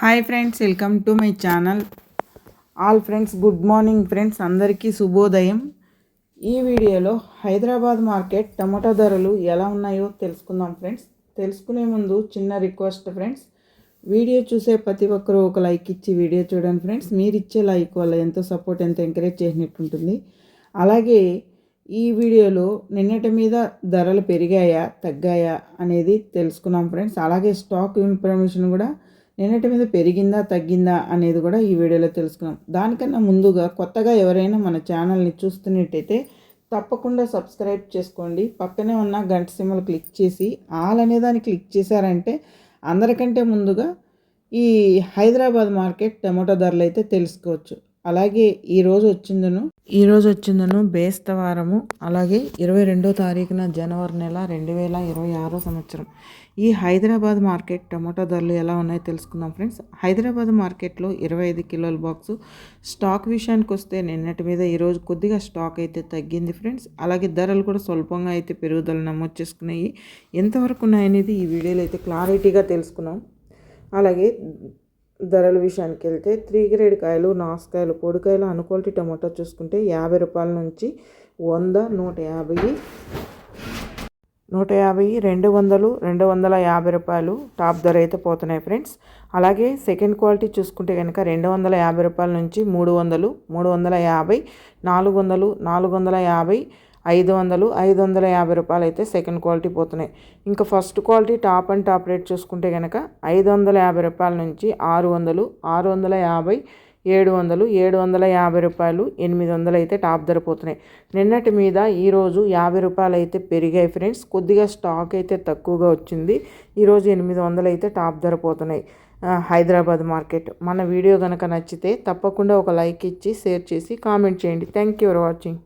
Hi friends welcome to my channel. All friends good morning friends అందరికీ శుభోదయం. ఈ వీడియోలో హైదరాబాద్ మార్కెట్ టమాటా ధరలు ఎలా ఉన్నాయో తెలుసుకుందాం ఫ్రెండ్స్. తెలుసుకునే ముందు చిన్న రిక్వెస్ట్ ఫ్రెండ్స్. వీడియో చూసే ప్రతి ఒక్కరూ ఒక లైక్ ఇచ్చి వీడియో చూడండి ఫ్రెండ్స్. మీరు ఇచ్చే లైక్ వల్ల ఎంతో సపోర్ట్ ఎంతో ఎంకరేజ్ చేసినట్టు ఉంటుంది అలాగే ఈ వీడియోలో నిన్నటి మీద ధరలు పెరిగాయా తగ్గాయా అనేది తెలుసుకున్నాం ఫ్రెండ్స్. అలాగే స్టాక్ ఇన్ఫర్మేషన్ కూడా నిన్నటి మీద పెరిగిందా తగ్గిందా అనేది కూడా ఈ వీడియోలో తెలుసుకున్నాం. దానికన్నా ముందుగా కొత్తగా ఎవరైనా మన ఛానల్ని చూస్తున్నట్టయితే తప్పకుండా సబ్స్క్రైబ్ చేసుకోండి. పక్కనే ఉన్న గంట సిమ్మలు క్లిక్ చేసి ఆల్ అనే దాన్ని క్లిక్ చేశారంటే అందరికంటే ముందుగా ఈ హైదరాబాద్ మార్కెట్ టమాటో ధరలు అయితే తెలుసుకోవచ్చు. అలాగే ఈరోజు వచ్చిందను ఈరోజు వచ్చిందను బేస్తవారము అలాగే ఇరవై రెండో తారీఖున జనవరి నెల రెండు వేల ఇరవై ఆరో సంవత్సరం. ఈ హైదరాబాద్ మార్కెట్ టమాటో ధరలు ఎలా ఉన్నాయో తెలుసుకుందాం ఫ్రెండ్స్. హైదరాబాద్ మార్కెట్లో ఇరవై ఐదు కిలోల బాక్సు. స్టాక్ విషయానికి వస్తే నిన్నటి మీద ఈరోజు కొద్దిగా స్టాక్ అయితే తగ్గింది ఫ్రెండ్స్. అలాగే ధరలు కూడా స్వల్పంగా అయితే పెరుగుదల నమోదు చేసుకున్నాయి. ఎంతవరకు ఉన్నాయనేది ఈ వీడియోలో అయితే క్లారిటీగా తెలుసుకున్నాం. అలాగే ధరల విషయానికి వెళ్తే త్రీ గ్రేడ్ కాయలు నాసుకాయలు పొడికాయలు అనుకోల్టీ టమాటా చూసుకుంటే యాభై రూపాయల నుంచి వంద నూట యాభై నూట యాభై రెండు వందలు రెండు వందల యాభై రూపాయలు టాప్ ధర అయితే పోతున్నాయి ఫ్రెండ్స్. అలాగే సెకండ్ క్వాలిటీ చూసుకుంటే కనుక రెండు వందల యాభై రూపాయల నుంచి మూడు వందలు మూడు వందల యాభై నాలుగు వందలు నాలుగు వందల యాభై ఐదు వందలు ఐదు వందల యాభై రూపాయలు అయితే సెకండ్ క్వాలిటీ పోతున్నాయి. ఇంకా first quality top and top rate చూసుకుంటే కనుక ఐదు వందల యాభై రూపాయల నుంచి ఆరు వందలు ఆరు వందల యాభై ఏడు వందలు ఏడు వందల యాభై రూపాయలు ఎనిమిది వందలు అయితే టాప్ ధర పోతున్నాయి. నిన్నటి మీద ఈరోజు యాభై రూపాయలు అయితే పెరిగాయి ఫ్రెండ్స్ కొద్దిగా స్టాక్ అయితే తక్కువగా వచ్చింది. ఈరోజు ఎనిమిది వందలు అయితే టాప్ ధర పోతున్నాయి. హైదరాబాద్ మార్కెట్. మన వీడియో కనుక నచ్చితే తప్పకుండా ఒక లైక్ ఇచ్చి షేర్ చేసి కామెంట్ చేయండి. Thank you for watching